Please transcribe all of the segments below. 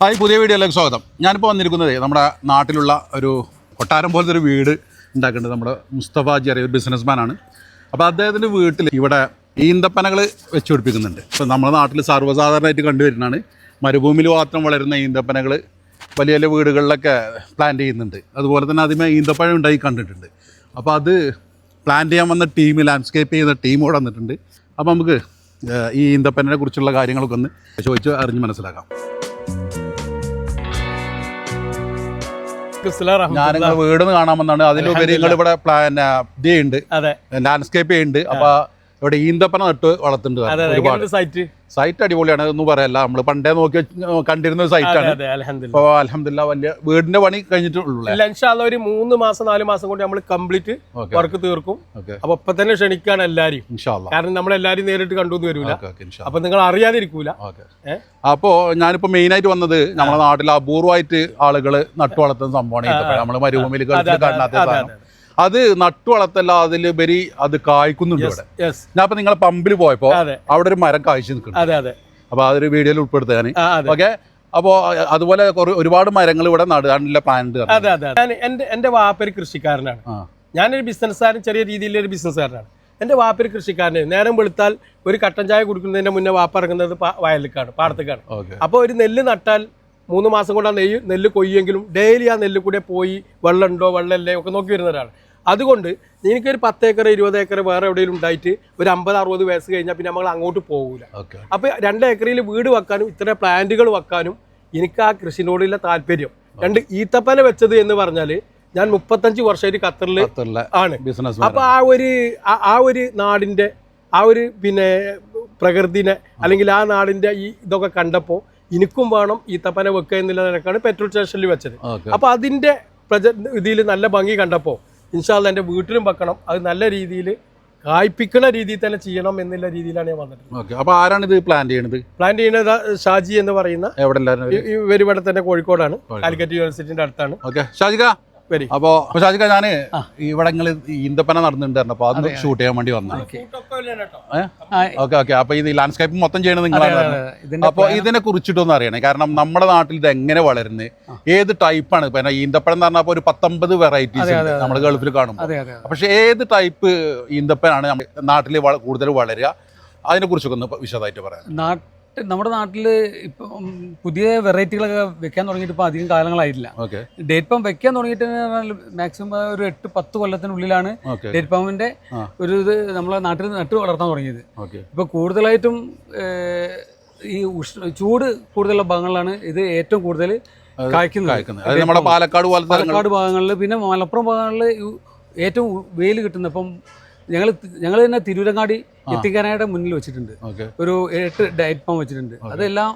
Hi പുതിയ വീഡിയോയിലേക്ക് സ്വാഗതം. ഞാനിപ്പോൾ വന്നിരിക്കുന്നത് നമ്മുടെ നാട്ടിലുള്ള ഒരു കൊട്ടാരം പോലത്തെ ഒരു വീട് ഉണ്ടാക്കുന്നുണ്ട്. നമ്മുടെ മുസ്തഫ ജെറി ഒരു ബിസിനസ്മാൻ ആണ്. അപ്പോൾ അദ്ദേഹത്തിന്റെ വീട്ടിൽ ഇവിടെ ഈന്തപ്പനകൾ വെച്ച് പിടിപ്പിക്കുന്നുണ്ട്. ഇപ്പോൾ നമ്മുടെ നാട്ടിൽ സർവസാധാരണമായിട്ട് കണ്ടുവരുന്നതാണ്. മരുഭൂമിയിൽ മാത്രം വളരുന്ന ഈന്തപ്പനകൾ വലിയ വലിയ വീടുകളിലൊക്കെ പ്ലാന്റ് ചെയ്യുന്നുണ്ട്. അതുപോലെ തന്നെ ആദ്യമേ ഈന്തപ്പഴം ഉണ്ടായി കണ്ടിട്ടുണ്ട്. അപ്പോൾ അത് പ്ലാന്റ് ചെയ്യാൻ വന്ന ടീം ലാൻഡ്സ്കേപ്പ് ചെയ്യുന്ന ടീം ഇവിടെ വന്നിട്ടുണ്ട്. അപ്പോൾ നമുക്ക് ഈ ഈന്തപ്പനെ കുറിച്ചുള്ള കാര്യങ്ങളൊക്കെ ഒന്ന് ചോദിച്ച് അറിഞ്ഞ് മനസ്സിലാക്കാം. ഞാൻ നിങ്ങൾ വീട് കാണാൻ വന്നാണ്. അതിലുപരി നിങ്ങൾ ഇവിടെ പ്ലാൻ ഇതുണ്ട് ലാൻഡ്സ്കേപ്പ് ചെയ്യുന്നുണ്ട് അപ്പൊ ഇവിടെ ഈന്തപ്പന നട്ട് വളർത്തുന്നുണ്ട് സൈറ്റ് സൈറ്റ് അടിപൊളിയാണ് എന്ന് പറയല്ല. നമ്മൾ പണ്ടേ നോക്കി കണ്ടിരുന്ന സൈറ്റാണ് അതെ അലഹമില്ല വലിയ വീടിന്റെ പണി കഴിഞ്ഞിട്ടുള്ളൂ ഒരു മൂന്ന് മാസം നാല് മാസം കൊണ്ട് നമ്മൾ കംപ്ലീറ്റ് വർക്ക് തീർക്കും. അപ്പൊ ഇപ്പൊ തന്നെ ക്ഷണിക്കാണ് എല്ലാരും. കാരണം നമ്മൾ എല്ലാരും നേരിട്ട് കണ്ടു വരൂല. അപ്പൊ നിങ്ങൾ അറിയാതിരിക്കൂല. അപ്പോ ഞാനിപ്പോ മെയിൻ ആയിട്ട് വന്നത് നമ്മുടെ നാട്ടിൽ അപൂർവമായിട്ട് ആളുകൾ നട്ടു വളർത്തുന്ന സംഭവമാണ് നമ്മൾ മരുഭൂമിയിൽ കാണാത്ത സാധനം. അത് നട്ടു വളർത്തല്ല അതിലുപരി അത് കായ്ക്കുന്നുണ്ട് ഇവിടെ. ഞാൻ അപ്പൊ നിങ്ങളെ പമ്പിൽ പോയപ്പോ അവിടെ ഒരു മരം കായ്ച്ചു നിൽക്കുന്നു അതെ അതെ. അപ്പൊ അതൊരു വീഡിയോയിൽ ഉൾപ്പെടുത്തുക ഞാൻ ഓക്കെ അപ്പോൾ അതുപോലെ ഒരുപാട് മരങ്ങൾ ഇവിടെ നടുകാണില്ല പ്ലാൻ അതെ അതെ ഞാൻ എന്റെ എന്റെ വാപ്പൊരു കൃഷിക്കാരനാണ്. ഞാനൊരു ബിസിനസ്സുകാരൻ ചെറിയ രീതിയിലൊരു ബിസിനസ്സുകാരനാണ്. എന്റെ വാപ്പൊരു കൃഷിക്കാരന് നേരം വെളുത്താൽ ഒരു കട്ടൻ ചായ കുടിക്കുന്നതിന്റെ മുന്നേ വാപ്പ ഇറങ്ങുന്നത് വയലിലേക്കാണ് പാടത്തേക്കാണ്. അപ്പോൾ ഒരു നെല്ല് നട്ടാൽ മൂന്ന് മാസം കൊണ്ട് ആ നെയ്യ് നെല്ല് കൊയ്യെങ്കിലും ഡെയിലി ആ നെല്ല് കൂടെ പോയി വെള്ളമുണ്ടോ വെള്ളമല്ലേ ഒക്കെ നോക്കി വരുന്ന ഒരാൾ അതുകൊണ്ട് എനിക്കൊരു പത്ത് ഏക്കർ ഇരുപത് ഏക്കർ വേറെ എവിടെയെങ്കിലും ഉണ്ടായിട്ട് ഒരു അമ്പത് അറുപത് വയസ്സ് കഴിഞ്ഞാൽ പിന്നെ നമ്മൾ അങ്ങോട്ട് പോകില്ല അപ്പോൾ രണ്ട് ഏക്കറിൽ വീട് വെക്കാനും ഇത്ര പ്ലാന്റുകൾ വെക്കാനും എനിക്ക് ആ കൃഷിനോടുള്ള താല്പര്യം. രണ്ട് ഈത്തപ്പന വെച്ചത് എന്ന് പറഞ്ഞാൽ ഞാൻ മുപ്പത്തഞ്ച് വർഷമായിട്ട് ഖത്തറിൽ ആണ്. ബിസിനസ് അപ്പോൾ ആ ഒരു ആ- ഒരു നാടിന്റെ ആ ഒരു പിന്നെ പ്രകൃതിനെ അല്ലെങ്കിൽ ആ നാടിന്റെ ഈ ഇതൊക്കെ കണ്ടപ്പോൾ എനിക്കും വേണം ഈത്തപ്പന വെക്കുക എന്നുള്ള നിലക്കാണ് പെട്രോൾ സ്റ്റേഷനിൽ വെച്ചത്. അപ്പോൾ അപ്പൊ അതിന്റെ പ്രജ ഇതിൽ നല്ല ഭംഗി കണ്ടപ്പോൾ ഇൻഷാല്ല എന്റെ വീട്ടിലും വെക്കണം. അത് നല്ല രീതിയിൽ കായ്പിക്കുന്ന രീതിയിൽ തന്നെ ചെയ്യണം എന്നുള്ള രീതിയിലാണ് ഞാൻ വന്നിട്ടുള്ളത്. ഓക്കെ. അപ്പൊ ആരാണ് ഇത് പ്ലാൻ ചെയ്യുന്നത് പ്ലാൻ ചെയ്യുന്നത് ഷാജി എന്ന് പറയുന്ന എവിടെ ഇവർ ഇവിടെ തന്നെ കോഴിക്കോടാണ്. കാലിക്കറ്റ് യൂണിവേഴ്സിറ്റിന്റെ അടുത്താണ്. ഓക്കെ. ഷാജിക അപ്പോ പക്ഷെ ഷാജിക ഞാൻ ഇവിടങ്ങളിൽ ഈന്തപ്പന നടന്നിട്ടുണ്ടായിരുന്നു. അപ്പൊ അത് ഷൂട്ട് ചെയ്യാൻ വേണ്ടി വന്നു. ഓക്കെ. ഓക്കെ അപ്പൊ ഇത് ലാൻഡ്സ്കേപ്പ് മൊത്തം ചെയ്യണത് നിങ്ങളാണ്. അപ്പൊ ഇതിനെ കുറിച്ചിട്ടൊന്നും അറിയണേ. കാരണം നമ്മുടെ നാട്ടിൽ ഇത് എങ്ങനെ വളരുന്നത്? ഏത് ടൈപ്പാണ് പിന്നെ ഈന്തപ്പഴം എന്ന് പറഞ്ഞാൽ ഒരു പത്തൊമ്പത് വെറൈറ്റീസ് നമ്മൾ ഗൾഫിൽ കാണും പക്ഷെ ഏത് ടൈപ്പ് ഈന്തപ്പനാണ് നമ്മുടെ നാട്ടിൽ കൂടുതൽ വളരുക? അതിനെ കുറിച്ചൊക്കെ ഒന്ന് വിശദമായിട്ട് പറയാം. നമ്മുടെ നാട്ടിൽ ഇപ്പം പുതിയ വെറൈറ്റികളൊക്കെ വെക്കാൻ തുടങ്ങിയിട്ട് ഇപ്പോൾ അധികം കാലങ്ങളായിട്ടില്ല. ഓക്കെ ഡേറ്റ് പാം വെക്കാൻ തുടങ്ങിയിട്ട് മാക്സിമം ഒരു എട്ട് പത്ത് കൊല്ലത്തിനുള്ളിലാണ് ഡേറ്റ് പാമ്പിന്റെ ഒരു ഇത് നമ്മളെ നാട്ടിൽ നട്ട് വളർത്താൻ തുടങ്ങിയത്. ഇപ്പോൾ കൂടുതലായിട്ടും ഈ ഉഷ്ണ ചൂട് കൂടുതലുള്ള ഭാഗങ്ങളിലാണ് ഇത് ഏറ്റവും കൂടുതൽ കായ്ക്കുന്നത്. നമ്മുടെ പാലക്കാട് പാലക്കാട് ഭാഗങ്ങളിൽ പിന്നെ മലപ്പുറം ഭാഗങ്ങളിൽ ഏറ്റവും വെയിൽ കിട്ടുന്ന അപ്പം ഞങ്ങൾ ഞങ്ങൾ തന്നെ തിരൂരങ്ങാടി എത്തിക്കാനായിട്ട് മുന്നിൽ വെച്ചിട്ടുണ്ട്. ഒരു എട്ട് ഡയറ്റ് ഫോം വെച്ചിട്ടുണ്ട്. അതെല്ലാം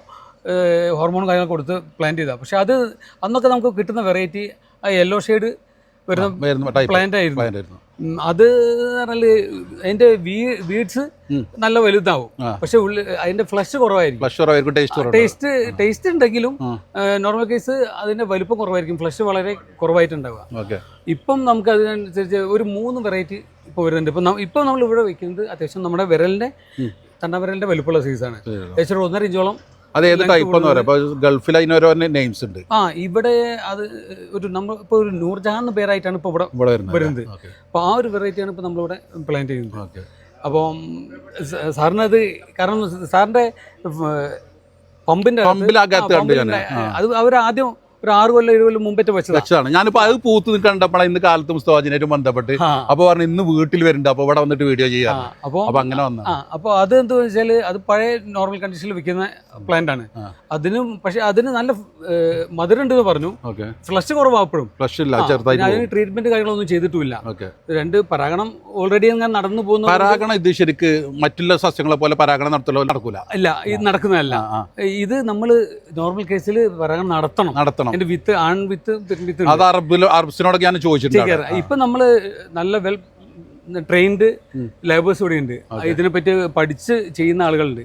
ഹോർമോൺ കാര്യങ്ങൾ കൊടുത്ത് പ്ലാൻ ചെയ്താൽ പക്ഷെ അത് അന്നൊക്കെ നമുക്ക് കിട്ടുന്ന വെറൈറ്റി ആ യെല്ലോ ഷെയ്ഡ് വരുന്ന പ്ലാന്റ് ആയിരുന്നു. അത് പറഞ്ഞാൽ അതിന്റെ വീഡ്സ് നല്ല വലുതാവും. പക്ഷെ ഉള്ളിൽ അതിന്റെ ഫ്ലഷ് കുറവായിരിക്കും. ടേസ്റ്റ് ടേസ്റ്റ് ഉണ്ടെങ്കിലും നോർമൽ കേസ് അതിന്റെ വലുപ്പം കുറവായിരിക്കും. ഫ്ലഷ് വളരെ കുറവായിട്ടുണ്ടാവുക. ഇപ്പം നമുക്ക് അതിനനുസരിച്ച് ഒരു മൂന്ന് വെറൈറ്റി ഇപ്പോൾ വരുന്നുണ്ട്. ഇപ്പം ഇപ്പോൾ നമ്മൾ ഇവിടെ വെക്കുന്നത് അത്യാവശ്യം നമ്മുടെ വിരലിന്റെ ഉം. തണ്ട വിരലിന്റെ വലുപ്പമുള്ള സൈസാണ് ഏകദേശം ഒന്നര ഇഞ്ചോളം അത് ഏത് ടൈപ്പ് എന്ന് പറയാം. ഗൾഫിൽ നെയിംസ് ഉണ്ട്. ആ ഇവിടെ അത് ഒരു നമ്മൾ ഇപ്പോൾ ഒരു നൂർജഹാൻ എന്ന പേരായിട്ടാണ് ഇപ്പോൾ ഇവിടെ ഇവിടെ വരുന്നത് അപ്പോൾ ആ ഒരു വെറൈറ്റിയാണ് ഇപ്പോൾ നമ്മളിവിടെ പ്ലാന്റ് ചെയ്യുന്നത്. അപ്പം സാറിനത് കാരണം സാറിന്റെ പമ്പിന്റെ പമ്പിലകത്ത് കണ്ടു ഞാൻ അത് അവരാദ്യം ഒരു ആറ് കൊല്ലം ഏഴ് കൊല്ലം മുമ്പേ വെച്ചതാണ് വെച്ചതാണ്. ഞാനിപ്പോ അത് പൂത്ത് നിൽക്കണ്ടപ്പോൾ ഇന്ന് കാലത്ത് മുസ്തഫാജിനായിട്ട് ബന്ധപ്പെട്ട് ആ. അപ്പൊ പറഞ്ഞു ഇന്ന് വീട്ടിൽ വരുന്നുണ്ട്. അപ്പൊ ഇവിടെ വന്നിട്ട് വീഡിയോ ചെയ്യാം. അപ്പോൾ അപ്പൊ അങ്ങനെ വന്ന അപ്പൊ അപ്പോൾ അത് എന്താ വെച്ചാൽ അത് പഴയ നോർമൽ കണ്ടീഷനിൽ വിൽക്കുന്ന പ്ലാന്റ് ആണ്. അതിനും പക്ഷെ അതിന് നല്ല മധുരം ഉണ്ടെന്ന് പറഞ്ഞു. ഫ്ലഷ് കുറവാപ്പോഴും. ഫ്ലഷ് ഇല്ല അതിന് ട്രീറ്റ്മെന്റ് കാര്യങ്ങളൊന്നും ചെയ്തിട്ടില്ല രണ്ട് പരാഗണം ഓൾറെഡി അങ്ങനെ നടന്നു പോകുന്ന പരാഗണം ഇത് ശരിക്ക് മറ്റുള്ള സസ്യങ്ങളെ പോലെ പരാഗണം നടത്തുള്ള നടക്കൂല. ഇല്ല ഇത് നടക്കുന്നതല്ല. ഇത് നമ്മൾ നോർമൽ കേസിൽ പരാഗണം നടത്തണം. നടത്തണം. അതിന്റെ വിത്ത് ആൺ വിത്ത് വിത്ത്. അത് അറബിലോ അറബ്സിനോടൊക്കെ ഞാൻ ചോദിച്ചിട്ടുണ്ട് ഇപ്പൊ നമ്മൾ നല്ല വെൽ ട്രെയിൻഡ് ലേബേഴ്സ് ഇവിടെ ഉണ്ട്. ഇതിനെപ്പറ്റി പഠിച്ച് ചെയ്യുന്ന ആളുകളുണ്ട്.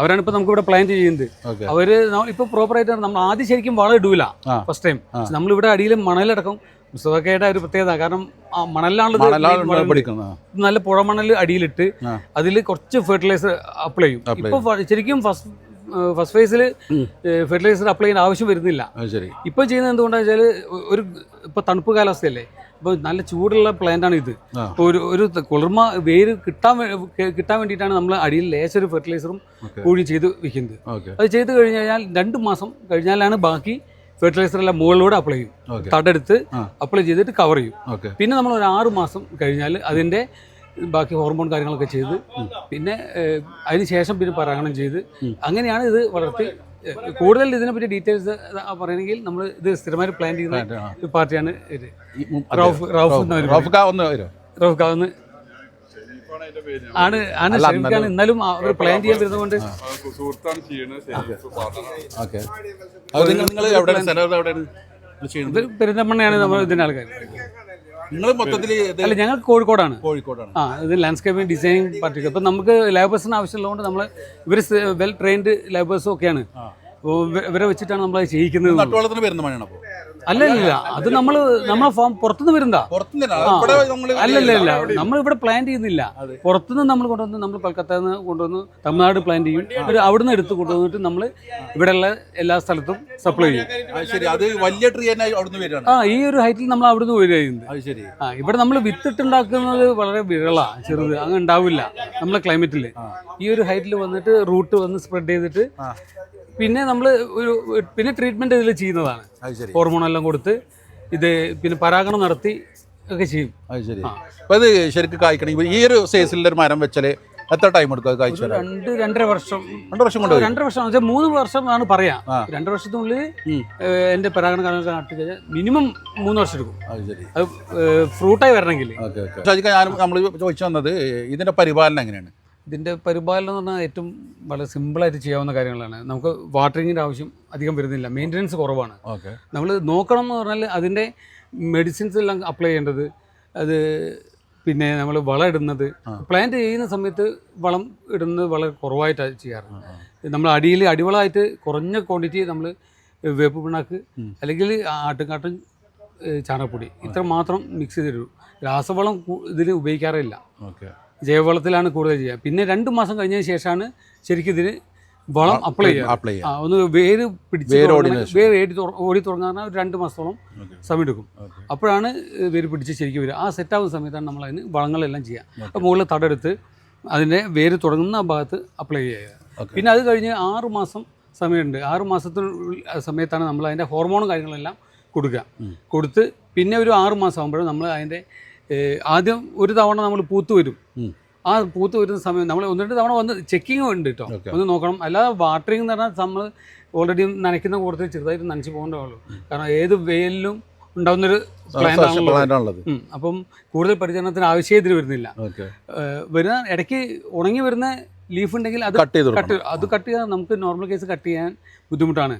അവരാണ് ഇപ്പൊ നമുക്ക് ഇവിടെ പ്ലാൻ ചെയ്യുന്നത് അവർ ഇപ്പൊ പ്രോപ്പർ ആയിട്ട് നമ്മൾ ആദ്യം ശരിക്കും വളം ഇടൂല ഫസ്റ്റ് ടൈം നമ്മൾ ഇവിടെ അടിയിൽ മണലടക്കം മുസ്തഫക്കയുടെ ഒരു പ്രത്യേകത. കാരണം മണലിലാണുള്ളത് നല്ല പുഴമണൽ അടിയിലിട്ട്. അതിൽ കുറച്ച് ഫെർട്ടിലൈസർ അപ്ലൈ ചെയ്യും. ഇപ്പൊ ശരിക്കും ഫസ്റ്റ് ഫസ്റ്റ് ഫേസിൽ ഫെർട്ടിലൈസർ അപ്ലൈ ചെയ്യേണ്ട ആവശ്യം വരുന്നില്ല. ശരി. ഇപ്പൊ ചെയ്യുന്നത് എന്തുകൊണ്ടാന്ന് വെച്ചാൽ ഒരു ഇപ്പൊ തണുപ്പ് കാലാവസ്ഥയല്ലേ? അപ്പോൾ നല്ല ചൂടുള്ള പ്ലാന്റ് ആണ് ഇത്. ഒരു ഒരു കുളിർമ വേര് കിട്ടാൻ കിട്ടാൻ വേണ്ടിയിട്ടാണ് നമ്മൾ അടിയിൽ ലേശൊരു ഫെർട്ടിലൈസറും കൂടി ചെയ്ത് വെക്കുന്നത്. അത് ചെയ്ത് കഴിഞ്ഞ് കഴിഞ്ഞാൽ രണ്ട് മാസം കഴിഞ്ഞാലാണ് ബാക്കി ഫെർട്ടിലൈസർ എല്ലാം മുകളിലൂടെ അപ്ലൈ ചെയ്യും. തടെടുത്ത് അപ്ലൈ ചെയ്തിട്ട് കവർ ചെയ്യും. പിന്നെ നമ്മൾ ഒരു ആറ് മാസം കഴിഞ്ഞാൽ അതിന്റെ ബാക്കി ഹോർമോൺ കാര്യങ്ങളൊക്കെ ചെയ്ത്. പിന്നെ അതിന് ശേഷം പിന്നെ പരാഗണം ചെയ്ത്. അങ്ങനെയാണ് ഇത് വളർത്തി കൂടുതൽ ഇതിനെ പറ്റി ഡീറ്റെയിൽസ് പറയണമെങ്കിൽ നമ്മൾ ഇത് സ്ഥിരമായി പ്ലാൻ ചെയ്യുന്ന ഒരു പാർട്ടിയാണ് ഇത്. റൌഫ് റൌഫ് വരുമോ റൌഫ് കാവുന്ന് ആണ് ആണ് ഷെരീഫാണ് എന്നാലും അവർ പ്ലാൻ ചെയ്യാൻ വരുന്നതുകൊണ്ട് കൊണ്ട് ഇത് നമ്മൾ ഇതിന്റെ ആൾക്കാർ നിങ്ങൾ മൊത്തത്തിൽ അല്ല ഞങ്ങൾ കോഴിക്കോടാണ്. കോഴിക്കോടാണ്. ആ ഇത് ലാൻഡ്സ്കേപ്പിംഗ് ഡിസൈനിങ് പാർട്ടിക്ക് അപ്പം നമുക്ക് ലേബേഴ്സിന് ആവശ്യമുള്ളതുകൊണ്ട് നമ്മൾ ഇവർ വെൽ ട്രെയിൻഡ് ലേബേഴ്സും ഒക്കെയാണ്. ഇവരെ വെച്ചിട്ടാണ് നമ്മൾ ചെയ്യിക്കുന്നത്. നട്ടുവളത്തിന് വരുന്ന മണിയാണ് അപ്പോൾ അല്ല അല്ല അത് നമ്മൾ നമ്മളെ ഫോം പുറത്തുനിന്ന് വരുന്നതാ. അല്ലല്ല അല്ല നമ്മൾ ഇവിടെ പ്ലാൻ ചെയ്യുന്നില്ല. പുറത്തുനിന്ന് നമ്മൾ കൊണ്ടുവന്ന് നമ്മൾ കൊൽക്കത്തയിൽ നിന്ന് കൊണ്ടുവന്ന് തമിഴ്നാട് പ്ലാൻ ചെയ്യും. ഒരു അവിടുന്ന് എടുത്ത് കൊണ്ടുവന്നിട്ട് നമ്മൾ ഇവിടെയുള്ള എല്ലാ സ്ഥലത്തും സപ്ലൈ ചെയ്യും. അത് വലിയ ട്രീ തന്നെ അവിടുന്ന് വരികയാണ്. ആ ഈ ഒരു ഹൈറ്റിൽ നമ്മൾ അവിടുന്ന് വരിക ചെയ്യുന്നത് അത് ശരി. ആ ഇവിടെ നമ്മൾ വിത്തിട്ടുണ്ടാക്കുന്നത് വളരെ വിരളാ ചെറുത്. അങ്ങ് ഉണ്ടാവില്ല നമ്മളെ ക്ലൈമറ്റിൽ ഈ ഒരു ഹൈറ്റിൽ വന്നിട്ട് റൂട്ട് വന്ന് സ്പ്രെഡ് ചെയ്തിട്ട്. പിന്നെ നമ്മൾ ഒരു പിന്നെ ട്രീറ്റ്മെന്റ് ഇതിൽ ചെയ്യുന്നതാണ്. ഹോർമോൺ എല്ലാം കൊടുത്ത് ഇത് പിന്നെ പരാഗണം നടത്തി ഒക്കെ ചെയ്യും. അത് ശരി. അപ്പൊ ഇത് ശരിക്കും കായ്ക്കണമെങ്കിൽ ഈ ഒരു സൈസിലുള്ള ഒരു മരം വെച്ചാൽ എത്ര ടൈം എടുക്കും അത് കായ്ച്ചു രണ്ട് രണ്ടര വർഷം. രണ്ടര വർഷം കൊണ്ട് രണ്ടര വർഷം. മൂന്ന് വർഷം ആണ് പറയാം രണ്ടര രണ്ട് വർഷത്തിനുള്ളിൽ എന്റെ എന്റെ പരാഗണ കാലം നട്ട് കഴിഞ്ഞാൽ മിനിമം മൂന്ന് വർഷം എടുക്കും. അത് ഫ്രൂട്ടായി വരണമെങ്കിൽ ഓക്കെ ഓക്കെ. ഷാജിക്ക ഞാൻ നമ്മൾ ചോദിച്ചു വന്നത് ഇതിന്റെ പരിപാലനം എങ്ങനെയാണ്? ഇതിന്റെ പരിപാലനം എന്ന് പറഞ്ഞാൽ ഏറ്റവും വളരെ സിമ്പിളായിട്ട് ചെയ്യാവുന്ന കാര്യങ്ങളാണ്. നമുക്ക് വാട്ടറിങ്ങിന്റെ ആവശ്യം അധികം വരുന്നില്ല. മെയിന്റനൻസ് കുറവാണ്. ഓക്കെ. നമ്മൾ നോക്കണം എന്ന് പറഞ്ഞാൽ അതിന്റെ മെഡിസിൻസ് എല്ലാം അപ്ലൈ ചെയ്യേണ്ടത് അത് പിന്നെ നമ്മൾ വളം ഇടുന്നത്. പ്ലാന്റ് ചെയ്യുന്ന സമയത്ത് വളം ഇടുന്നത് വളരെ കുറവായിട്ടാണ് ചെയ്യാറുണ്ട് നമ്മൾ അടിയിൽ അടിവളമായിട്ട് കുറഞ്ഞ ക്വാണ്ടിറ്റി നമ്മൾ വേപ്പ് പിണ്ണാക്ക് അല്ലെങ്കിൽ ആട്ടുംകാട്ടും ചാണകപ്പൊടി ഇത്ര മാത്രം മിക്സ് ചെയ്തിടും. രാസവളം ഇതിൽ ഉപയോഗിക്കാറേ ഉപയോഗിക്കാറില്ല ഓക്കെ. ജൈവവളത്തിലാണ് കൂടുതൽ ചെയ്യുക. പിന്നെ രണ്ട് മാസം കഴിഞ്ഞതിന് ശേഷമാണ് ശരിക്കും ഇതിന് വളം അപ്ലൈ ചെയ്യുക. അപ്ലൈ ചെയ്യുക ഒന്ന് വേര് പിടിച്ച് വേര് ഏടി ഓടി തുടങ്ങാൻ ഒരു രണ്ട് മാസത്തോളം സമയമെടുക്കും സമയം എടുക്കും. അപ്പോഴാണ് വേര് പിടിച്ച് ശരിക്കും വരിക. ആ സെറ്റാവുന്ന സമയത്താണ് നമ്മൾ അതിന് വളങ്ങളെല്ലാം ചെയ്യുക. അപ്പോൾ മുകളിൽ തടെടുത്ത് അതിന്റെ വേര് തുടങ്ങുന്ന ഭാഗത്ത് അപ്ലൈ ചെയ്യുക. പിന്നെ അത് കഴിഞ്ഞ് ആറ് മാസം സമയമുണ്ട്. ആറ് മാസത്തിന് സമയത്താണ് നമ്മൾ അതിന്റെ ഹോർമോണും കാര്യങ്ങളെല്ലാം കൊടുക്കുക. കൊടുത്ത് പിന്നെ ഒരു ആറ് മാസം ആകുമ്പോഴും നമ്മൾ അതിന്റെ ആദ്യം ഒരു തവണ നമ്മൾ പൂത്ത് വരും. ആ പൂത്ത് വരുന്ന സമയം നമ്മൾ ഒന്ന് രണ്ട് തവണ വന്ന് ചെക്കിങ് ഉണ്ട് കേട്ടോ ഒന്ന് നോക്കണം. അല്ലാതെ വാട്ടറിങ് എന്ന് പറഞ്ഞാൽ നമ്മൾ ഓൾറെഡി നനയ്ക്കുന്ന കൂട്ടത്തിൽ ചെറുതായിട്ട് നനച്ച് പോകേണ്ടേ ഉള്ളൂ. കാരണം ഏത് വെയിലിലും ഉണ്ടാവുന്നൊരു പ്ലാന്റ് ആണല്ലോ പ്ലാന്റ് ആണുള്ളത്. അപ്പം കൂടുതൽ പരിചരണത്തിന് ആവശ്യം ഇതിന് വരുന്നില്ല. വരുന്ന ഇടയ്ക്ക് ഉണങ്ങി വരുന്ന ലീഫ് ഉണ്ടെങ്കിൽ അത് കട്ട് ചെയ്ത് കട്ട് അത് കട്ട് ചെയ്യാൻ നമുക്ക് നോർമൽ കേസ് കട്ട് ചെയ്യാൻ ബുദ്ധിമുട്ടാണ്.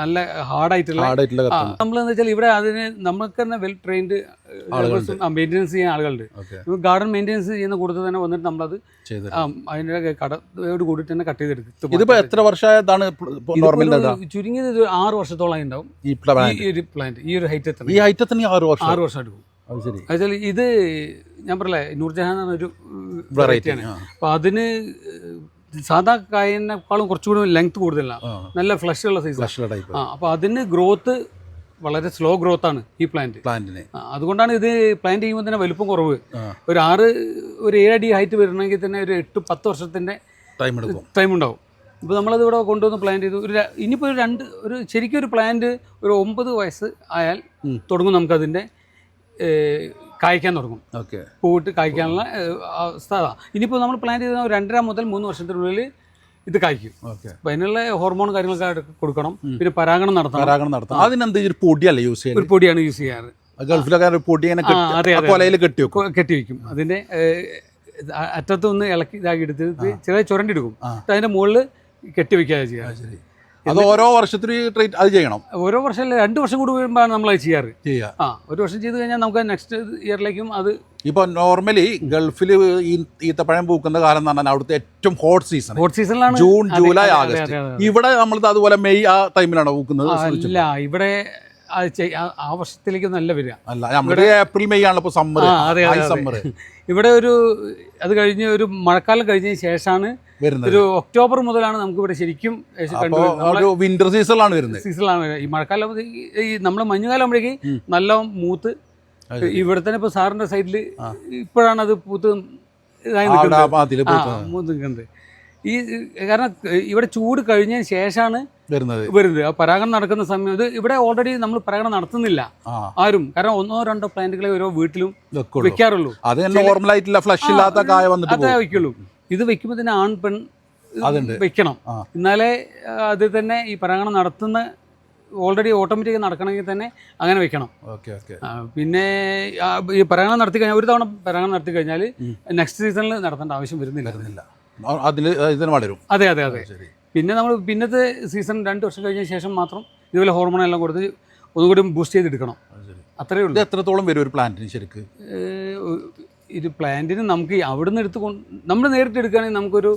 നല്ല ഹാർഡായിട്ടുള്ള ഹാർഡായിട്ടുള്ള നമ്മൾ നമ്മളെന്ന് വെച്ചാൽ ഇവിടെ അതിന് നമുക്ക് തന്നെ വെൽ ട്രെയിൻഡ് മെയിന്റെനൻസ് ചെയ്യാൻ ആളുകളുണ്ട്. ഗാർഡൻ മെയിന്റെനൻസ് ചെയ്യുന്ന കൂടുതൽ തന്നെ വന്നിട്ട് നമ്മളത് അതിന്റെ കടയോട് കൂടി തന്നെ കട്ട് ചെയ്തെടുക്കും ഇതിപ്പോൾ എത്ര വർഷമായതാണ് ചുരുങ്ങിയത് ആറ് വർഷത്തോളം ഉണ്ടാവും. ഈ പ്ലാന്റ് ഈ ഒരു പ്ലാന്റ് ഈ ഒരു ഹൈറ്റ് ഈ ഹൈറ്റ് തന്നെ ആറ് വർഷം. ആറ് വർഷം എടുക്കും എന്നുവെച്ചാൽ ഇത് ഞാൻ പറയലേ നൂർജഹാൻ എന്നൊരു വെറൈറ്റി വെറൈറ്റിയാണ് അപ്പോൾ അതിന് സാധാ കായനേക്കാളും കുറച്ചുകൂടി ലെങ്ത് കൂടുതലാണ്. നല്ല ഫ്ലഷ് ഉള്ള സൈസ് ഫ്ലഷ് ടൈപ്പ് ആ അപ്പോൾ അതിന് ഗ്രോത്ത് വളരെ സ്ലോ ഗ്രോത്ത് ആണ് ഈ പ്ലാന്റ് പ്ലാന്റിന് അതുകൊണ്ടാണ് ഇത് പ്ലാന്റ് ചെയ്യുമ്പോൾ തന്നെ വലുപ്പം കുറവ്. ഒരു ആറ് ഒരു ഏഴ് അടി ഹൈറ്റ് വരണമെങ്കിൽ തന്നെ ഒരു എട്ട് പത്ത് വർഷത്തിന്റെ ടൈം എടുക്കും. ടൈം ഉണ്ടാവും. ഇപ്പോൾ നമ്മളത് ഇവിടെ കൊണ്ടുവന്ന് പ്ലാന്റ് ചെയ്തു. ഒരു ഇനിയിപ്പോൾ ഒരു രണ്ട് ഒരു ശരിക്കും ഒരു പ്ലാന്റ് ഒരു ഒമ്പത് വയസ്സ് ആയാൽ തുടങ്ങും നമുക്കതിന്റെ. കായ്ക്കാൻ തുടങ്ങും. ഓക്കെ. പൂവിട്ട് കായ്ക്കാനുള്ള അവസ്ഥ ഇനിയിപ്പോൾ നമ്മൾ പ്ലാൻ ചെയ്ത രണ്ടര മുതൽ മൂന്ന് വർഷത്തിനുള്ളിൽ ഇത് കായ്ക്കും. ഓക്കെ. അപ്പം അതിനുള്ള ഹോർമോൺ കാര്യങ്ങളൊക്കെ കൊടുക്കണം. പിന്നെ പരാഗണം നടത്തണം. പരാഗണം നടത്തണം. അതിനെന്ത് ഒരു പൊടിയല്ലേ യൂസ് ചെയ്യുന്നത്? ഒരു പൊടിയാണ് യൂസ് ചെയ്യാറ്. ഗൾഫിലൊക്കെ പൊടി ഇങ്ങനെ കൊലയിൽ കെട്ടി വെക്കും. കെട്ടി വെക്കും. അതിന്റെ ഒന്ന് ഇളക്കി ഇതാക്കി എടുത്തിട്ട് ചെറിയ ചുരണ്ടി എടുക്കും. അതിന്റെ മുകളിൽ കെട്ടി വെക്കുക ചെയ്യുക അത് ഓരോ വർഷത്തിൽ ട്രീറ്റ് അത് ചെയ്യണം. ഓരോ വർഷം അല്ല രണ്ട് വർഷം കൂടി വരുമ്പോഴാണ് നമ്മൾ അത് ചെയ്യാറ്. ചെയ്യുക ആ ഒരു വർഷം ചെയ്ത് കഴിഞ്ഞാൽ നമുക്ക് നെക്സ്റ്റ് ഇയറിലേക്കും അത് ഇപ്പൊ നോർമലി ഗൾഫിൽ ഈ ഈത്തപ്പഴം പൂക്കുന്ന കാലം എന്ന് പറഞ്ഞാൽ അവിടുത്തെ ഏറ്റവും ഹോട്ട് സീസൺ ഹോട്ട് സീസണിലാണ് ജൂൺ ജൂലൈ ആഗസ്റ്റ്. ഇവിടെ നമ്മൾ അതുപോലെ മെയ് ആ ടൈമിലാണോ പൂക്കുന്നത് അല്ല ഇവിടെ ആ- വർഷത്തിലേക്ക് നല്ല വരിക. അല്ല നമ്മുടെ ഏപ്രിൽ മെയ് ആണല്ലോ ഇപ്പൊ സമ്മർ. സമ്മർ ഇവിടെ ഒരു അത് കഴിഞ്ഞ് ഒരു മഴക്കാലം കഴിഞ്ഞതിന് ശേഷമാണ് ഒരു ഒക്ടോബർ മുതലാണ് നമുക്ക് ഇവിടെ ശരിക്കും വിന്റർ സീസണിലാണ് വരുന്നത്. സീസണാണ് വരുന്നത്. ഈ മഴക്കാലം ഈ നമ്മൾ മഞ്ഞുകാലം ആകുമ്പോഴേക്ക് നല്ല മൂത്ത്. ഇവിടെ തന്നെ ഇപ്പോൾ സാറിന്റെ സൈഡിൽ ഇപ്പോഴാണ് അത് പൂത്ത് ഇതായി നിൽക്കുന്നത് മൂത്ത് നിൽക്കുന്നത്. ഈ കാരണം ഇവിടെ ചൂട് കഴിഞ്ഞതിന് ശേഷമാണ് വരുന്നത്. വരുന്നത്. പരാഗണം നടക്കുന്ന സമയം ഇത് ഇവിടെ ഓൾറെഡി നമ്മൾ പരാഗണം നടത്തുന്നില്ല ആരും. കാരണം ഒന്നോ രണ്ടോ പ്ലാന്റുകളെ ഓരോ വീട്ടിലും വെക്കാറുള്ളൂ. അത് നോർമൽ ആയിട്ടുള്ള ഫ്ലഷ് ഇല്ലാത്ത കായ വന്നിട്ട് അതേ വെക്കുള്ളൂ. ഇത് വെക്കുമ്പോൾ തന്നെ ആൺ പെൺ വെക്കണം. എന്നാലേ അത് തന്നെ ഈ പരാഗണം നടത്തുന്ന ഓൾറെഡി ഓട്ടോമാറ്റിക് നടക്കണമെങ്കിൽ തന്നെ അങ്ങനെ വെക്കണം. Okay okay. പിന്നെ ഈ പരാഗണം നടത്തി കഴിഞ്ഞാൽ ഒരു തവണ പരാഗണം നടത്തി കഴിഞ്ഞാൽ നെക്സ്റ്റ് സീസണിൽ നടത്തേണ്ട ആവശ്യം വരുന്നില്ല. അതിൽ ഇതിന് വളരും. അതെ അതെ അതെ. പിന്നെ നമ്മൾ പിന്നത്തെ സീസൺ രണ്ട് വർഷം കഴിഞ്ഞ ശേഷം മാത്രം ഇതുപോലെ ഹോർമോൺ എല്ലാം കൊടുത്ത് ഒന്നുകൂടി ബൂസ്റ്റ് ചെയ്തെടുക്കണം. അത്രയേ ഉള്ളൂ. എത്രത്തോളം വരും ഒരു പ്ലാന്റിന് ശരിക്ക്? ഇത് പ്ലാന്റിന് നമുക്ക് അവിടുന്ന് എടുത്ത് കൊണ്ട് നമ്മൾ നേരിട്ട് എടുക്കുകയാണെങ്കിൽ നമുക്കൊരു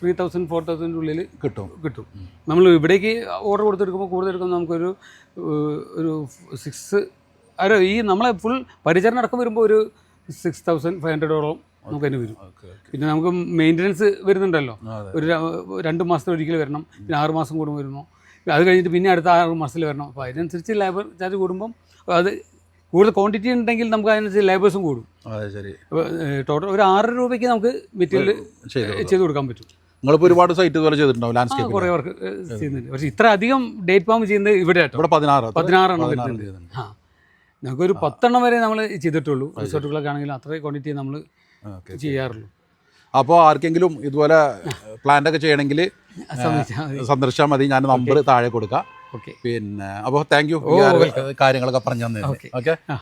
ത്രീ തൗസൻഡ് ഫോർ തൗസൻഡിന്റെ ഉള്ളിൽ കിട്ടും. കിട്ടും. നമ്മൾ ഇവിടേക്ക് ഓർഡർ കൊടുത്തെടുക്കുമ്പോൾ കൂടുതൽ എടുക്കുമ്പോൾ നമുക്കൊരു ഒരു സിക്സ് ഒരു ഈ നമ്മളെ ഫുൾ പരിചരണം അടക്കം വരുമ്പോൾ ഒരു സിക്സ് തൗസൻഡ് ഫൈവ് ഹൺഡ്രഡോളം നമുക്ക് അതിന് വരും. പിന്നെ നമുക്ക് മെയിന്റനൻസ് വരുന്നുണ്ടല്ലോ. ഒരു രണ്ട് മാസത്തിൽ ഒരിക്കൽ വരണം പിന്നെ ആറ് മാസം കൂടുമ്പോൾ വരുന്നു. അത് കഴിഞ്ഞിട്ട് പിന്നെ അടുത്ത ആറ് മാസത്തിൽ വരണം. അപ്പോൾ അതിനനുസരിച്ച് ലേബർ ചാർജ് കൂടുമ്പം അത് കൂടുതൽ ക്വാണ്ടിറ്റി ഉണ്ടെങ്കിൽ നമുക്ക് അതിനനുസരിച്ച് ലേബേഴ്സും കൂടും. ശരി. ടോട്ടൽ ഒരു ആറ് രൂപയ്ക്ക് നമുക്ക് മെറ്റീരിയൽ ചെയ്തു കൊടുക്കാൻ പറ്റും. നിങ്ങളിപ്പോൾ ഒരുപാട് സൈറ്റ് ഇതുപോലെ ചെയ്തിട്ടുണ്ടാവും ലാൻഡ്സ്കേപ്പ് കുറേ വർക്ക് ചെയ്യുന്നുണ്ട്. പക്ഷേ ഇത്ര അധികം ഡേറ്റ് പാമ്പ് ചെയ്യുന്നത് ഇവിടെ ഇവിടെ പതിനാറ് പതിനാറെണ്ണം. ആ. നമുക്കൊരു പത്തെണ്ണം വരെ നമ്മൾ ചെയ്തിട്ടുള്ളൂ. റിസോർട്ടുകളൊക്കെ ആണെങ്കിലും അത്രയും ക്വാണ്ടിറ്റി നമ്മൾ ചെയ്യാറുള്ളൂ. അപ്പോൾ ആർക്കെങ്കിലും ഇതുപോലെ പ്ലാന്റ് ഒക്കെ ചെയ്യണമെങ്കിൽ സന്ദർശിച്ചാൽ മതി. ഞാൻ നമ്പർ താഴെ കൊടുക്കാം. ഓക്കെ. പിന്നെ അപ്പോൾ താങ്ക് യു കാര്യങ്ങളൊക്കെ പറഞ്ഞു തന്നെ. ഓക്കെ.